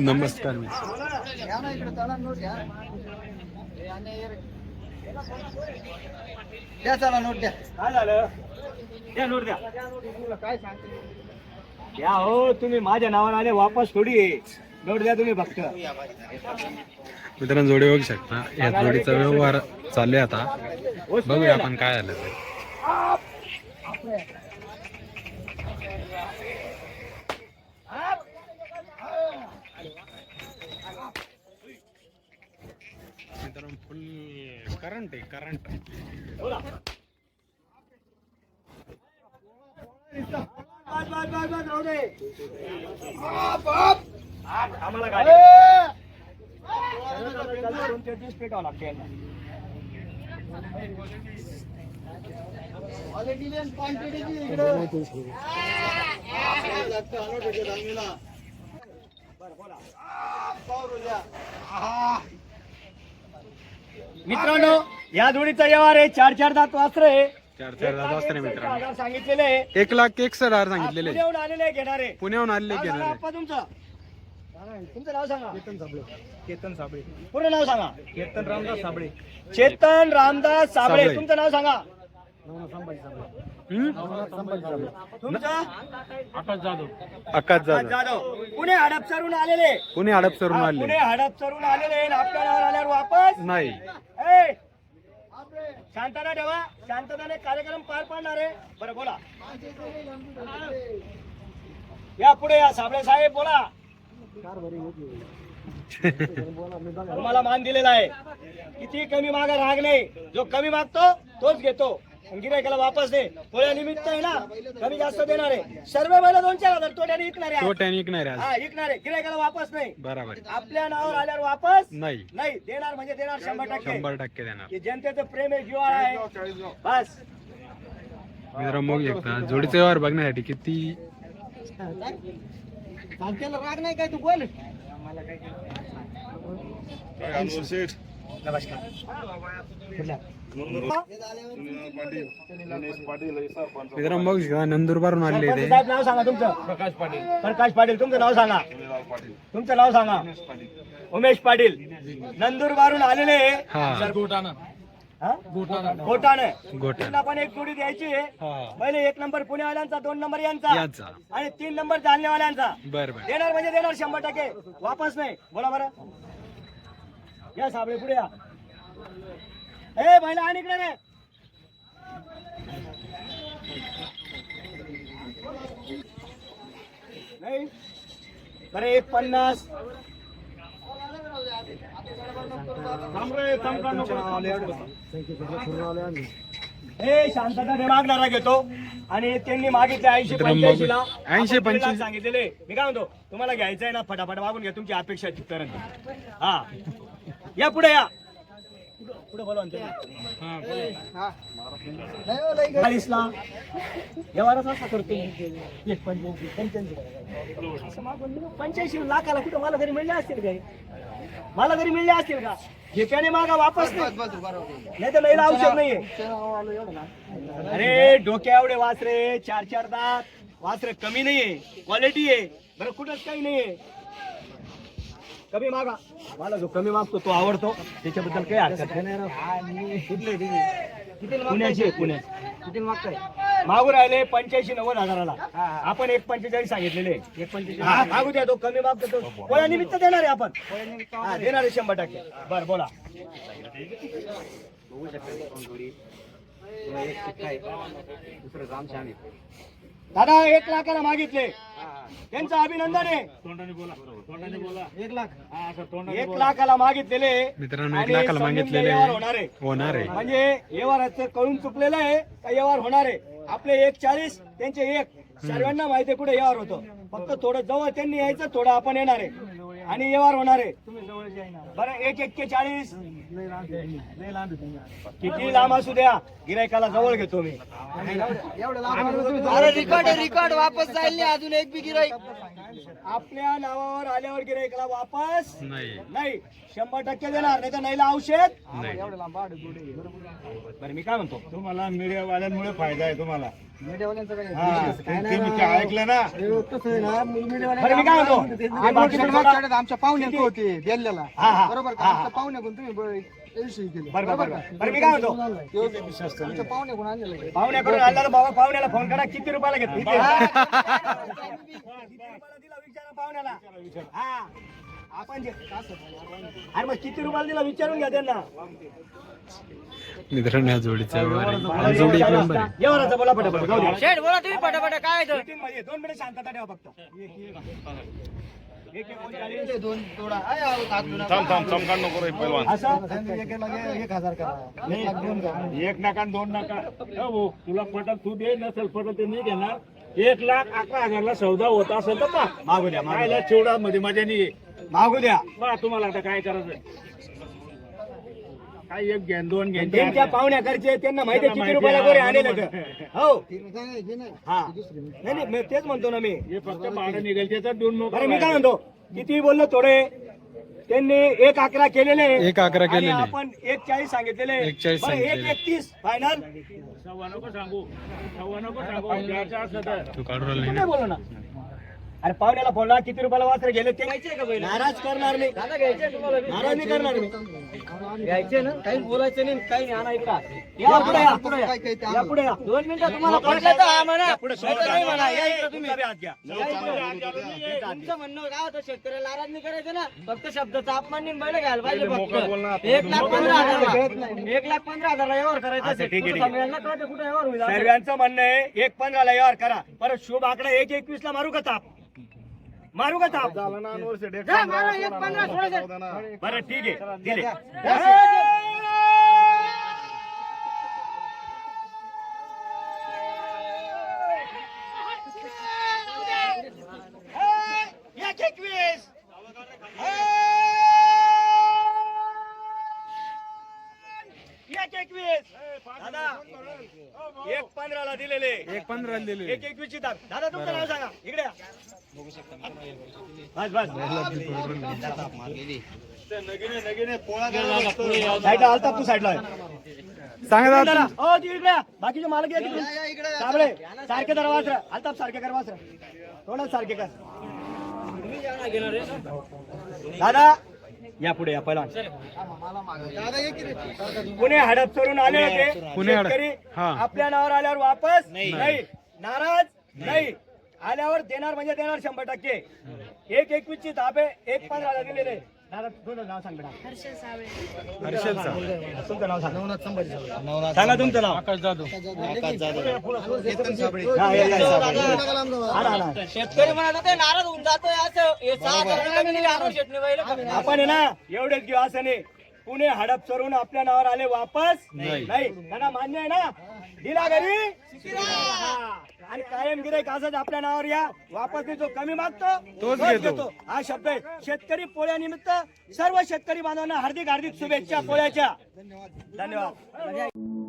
नमस्कार मी द्या चला नोट द्या. काय झालं? द्या नोट द्या. द्या हो तुम्ही माझ्या नावाने आले वापस थोडी आहे. नोट द्या तुम्ही फक्त. मित्रांनो जोडी बघू शकता या जोडीचा व्यवहार चालू आहे आता. बघूया आपण काय झालं ते मित्रांनो फुल करंट आहे करंट बोला पेटावं लागते यांना. मित्रांनो या जोडीचा व्यवहार आहे. चार चार दात वासर आहे. चार चार दात वाजता नाही मित्रांनो. हजार सांगितलेले आहे. एक लाख एक हजार सांगितलेले पुण्याहून आलेले घेणारे. पुण्याहून आलेले नाव सांगा घेणार. आप्पा तुमचं. तुमचं नाव सांगा. केतन साबळे. पूर्ण नाव सांगा. केतन रामदास साबळे. चेतन रामदास साबळे. साबळे. तुमचं नाव सांगा. साबळे. हम्म? साबळे. तुमचं? आकाश जाधव. पुणे हडपसरून आलेले. पुणे हडपसरून हा, आले पुणे हडपसरून आलेले आणि आपल्या नावावर आल्यावर वापस? नाही. ए, शांतता ठेवा. शांतताने कार्यक्रम पार पाडणार आहे. बरं बोला. या पुढे या साबळे साहेब बोला. तुम्हाला मान दिलेला आहे. किती कमी मागा राग नाही. जो कमी मागतो तोच घेतो. गिरायकाला वापस दे. पोळ्या निमित्त आहे ना कमी जास्त देणार आहे. सर्व बैल दोन चार हजार तोट्याने विकणार आहे तोट्याने विकणार आहे हा विकणार. आहे गिरायकाला वापस नाही. बरोबर. आपल्या नावावर आल्यावर वापस नाही. नाही. देणार म्हणजे देणार शंभर टक्के. शंभर टक्के देणार. हे जनतेचं प्रेम आहे जिव्हाळा आहे. बस. बघू शकता जोडीचे व्यवहार बघण्यासाठी किती राग नाही काय तू बोल. मित्रांनो बघू शकता नंदुरबारून ते. साहेब नाव सांगा तुमचं. प्रकाश पाटील. प्रकाश पाटील तुमचं नाव सांगा. तुमचं नाव सांगा. उमेश पाटील. नंदुरबारून आलेले हा. हा? त्यांना पण एक जोडी द्यायची आहे. हा. पहिले एक नंबर पुणेवाल्यांचा दोन नंबर यांचा. आणि तीन नंबर जालनेवाल्यांचा. बर बर. देणार म्हणजे देणार शंभर टक्के. वापस नाही. बोला बरं. या साबळे पुढे या. ए महिला आणि इकडे रे नाही. एक पन्नास थांब रे, थांब का नको? हे शांतता ते मागणारा घेतो. आणि त्यांनी मागितले ऐंशी मित्रांनो, पंच्याऐंशी ला. 80 आपण दीड लाख 85 सांगितलेले मी काय म्हणतो तुम्हाला घ्यायचं आहे ना फटाफट मागून घ्या तुमची अपेक्षा तिथपर्यंत. हा. या पुढे या. चाळीसला व्यवहारच असा करतो एक पंच्याऐंशी पंच्याऐंशी असं मागून दिलं. पंच्याऐंशी लाखाला कुठं मला घरी मिळले असतील काय? मला घरी मिळले असतील का? घेत्याने मागा वापस नाही. नाही तर नाहीला औषध नाहीये. अरे डोक्या एवढे वासरे चार चार दात. वासरे कमी नाहीये. क्वालिटी आहे. बरं कुठंच काही नाहीये. कमी मागा. मला जो कमी मागतो तो आवडतो. त्याच्याबद्दल काही हरकत नाही. पुण्याचे आहे, पुण्याचे किती मागताय? मागू राहिले पंच्याऐंशी नव्वद हजाराला. आपण एक पंचेचाळीस सांगितलेले. एक पंचेचाळीस. मागू द्या तो कमी मागतो तो. पोळ्या निमित्त देणार आहे आपण. हा, देणार आहे शंभर टक्के. बर बोला. दादा एक लाखाला मागितले. त्यांचं अभिनंदन आहे. एक लाख. एक लाखाला मागितलेले मित्रांनो एक लाखाला मागितलेले होणार आहे. होणार आहे. म्हणजे व्यवहाराचं कळून चुकलेलं आहे का व्यवहार होणार आहे? आपले एक चाळीस त्यांचे एक. सर्वांना माहिती आहे कुठे व्यवहार होतो. फक्त थोडं जवळ त्यांनी यायचं थोडं आपण येणार आहे. आणि व्यवहार होणार आहे. बरं एक एक्के चाळीस. किती लांब असू द्या. गिरायकाला जवळ घेतो मी. एवढं रिकॉर्ड रिकॉर्ड वापस जाईल नाही अजून एक बी गिराईक आपल्या नावावर आल्यावर गिरायकला वापस नाही. नाही. शंभर टक्के देणार नाही तर नाहीला औषध. नाही. बरं मी काय म्हणतो? तुम्हाला मीडियावाल्यांमुळे फायदा आहे तुम्हाला. हा, ते- ते मी ते ऐकलं ना? बरं मी काय म्हणतो? आमच्या पाहुण्या होते दिल्लीला. हा, हा. बरोबर का? हा, हा. आमच्या पाहुण्याकडून तुम्ही? ब- बरं बरं बरं. बरं मी काय म्हणतो? आमच्या पाहुण्याकडून आणलेलं आहे. पाहुण्याकडून आणला तर बाबा पाहुण्याला फोन करा. किती रुपयाला घेतो किती रुपयाला दिला विचारा पाहुण्याला हा आपण जे अरे मग किती रुपयाला दिला विचारून घ्या त्यांना. मित्रांनो या जोडीचा व्यवहार आहे. ही जोडी एक नंबर आहे व्यवहाराचा बोला पटापट जाऊ द्या. शेठ बोला तुम्ही पटापट काय तर दोन मिनिट शांतता ठेवा फक्त. थांब थांब नको रे एक हजार करा एक नका दोन नका. हो भाऊ, तुला पटल तू दे नसेल पटल ते नाही घेणार. एक लाख अकरा हजारला सौदा होत असेल तर. मागू द्या मागू द्या. खायला चिवडा मध्ये मजा नाही मागू द्या. तुम्हाला आता काय करायचं काय एक घेन दोन घेन त्यांच्या पाहुण्याकडचे त्यांना माहिती आहे किती रुपयाला गोरे आणले हो हा. नाही नाही मी तेच म्हणतो ना मी. हे फक्त भाडं निघेल त्याचा दोन बरं मी काय. म्हणतो? किती बोललो थोडे. त्यांनी एक अकरा केलेले. एक अकरा आणि केलेले. आपण एक चाळीस सांगितलेले. एक चाळीस बरं, एक सांगितलेले. एकतीस फायनल सव्वा नको सांगू. सव्वा नको सांगू. द्यायचं असलं तर. तू काढून राहिला नाही. काय बोललो ना? अरे पाहुण्याला फोनला किती रुपयाला वासरे गेले ते नाराज करणार नाही नाराज नाही करणार मी. घ्यायचे ना? काही बोलायचं नाही काही नाही आणा इकडं या पुढे या पुढे या. काय काय ते या पुढे या. दोन मिनिटं तुम्हाला तर हा म्हणा. नाही या इकडं तुम्ही. तुमचा म्हणणं काय होतं शेतकऱ्याला नाराज नाही करायचं ना. फक्त शब्दाचा अपमान नाही बैल घ्यायला पाहिजे. फक्त. एक लाख पंधरा हजार एक लाख पंधरा हजार व्यवहार करायचा अच्छा, ठीक आहे, ठीक आहे. सगळ्यांना कळतं कुठे व्यवहार होईल. सर्वांचं म्हणणं आहे एक पंधराला व्यवहार करा. परत शुभ आकडा एक एकवीस ला मारू का ताप? मारू का ताप जा, मारा, एक पंधरा सोडायचं. बरं ठीक आहे एकवीस एक एकवीस दादा एक पंधराला दिलेले. एक पंधरा दिले एक एकवीस ची ताप दादा तुमचं नाव सांगा. इकडे या. बस बस. साईडला आलता तू साईडला. सांगा दादा दादा हो ती इकडे. बाकीचे मालक साबळे सारखे जरा वाचरा आलताप सारखे कर वाचरा तोंडात सारखे कर. दादा या पुढे या पहिला पुणे हडप चरून आले होते. पुणे. शेतकरी हा. आपल्या नावावर आल्यावर वापस नाही. नाराज नाही. आल्यावर देणार म्हणजे देणार शंभर टक्के. एक एकवीस ची तापे एक पंधरा दिलेले दादा तुझं नाव सांग बेटा. हर्षद चा तुमचं नाव सांगा. सांगा तुमचं नाव. आकाश जाधव. हा, या, या, या. आणा, आणा. शेतकरी म्हणत होते नाराज होऊन जातोय असं. हे सहा. आपण आहे ना एवढेच घेऊ असं नाही. पुणे हडप चरून आपल्या नावावर आले वापस? नाही. नाही. त्यांना मान्य आहे ना? दिला घरी. आणि कायम गिराईक असंच आपल्या नावावर या. वापस जो कमी मागतो. तोच घेतो. हा शब्द आहे. शेतकरी पोळ्यानिमित्त सर्व शेतकरी बांधवांना हार्दिक हार्दिक शुभेच्छा पोळ्याच्या. धन्यवाद.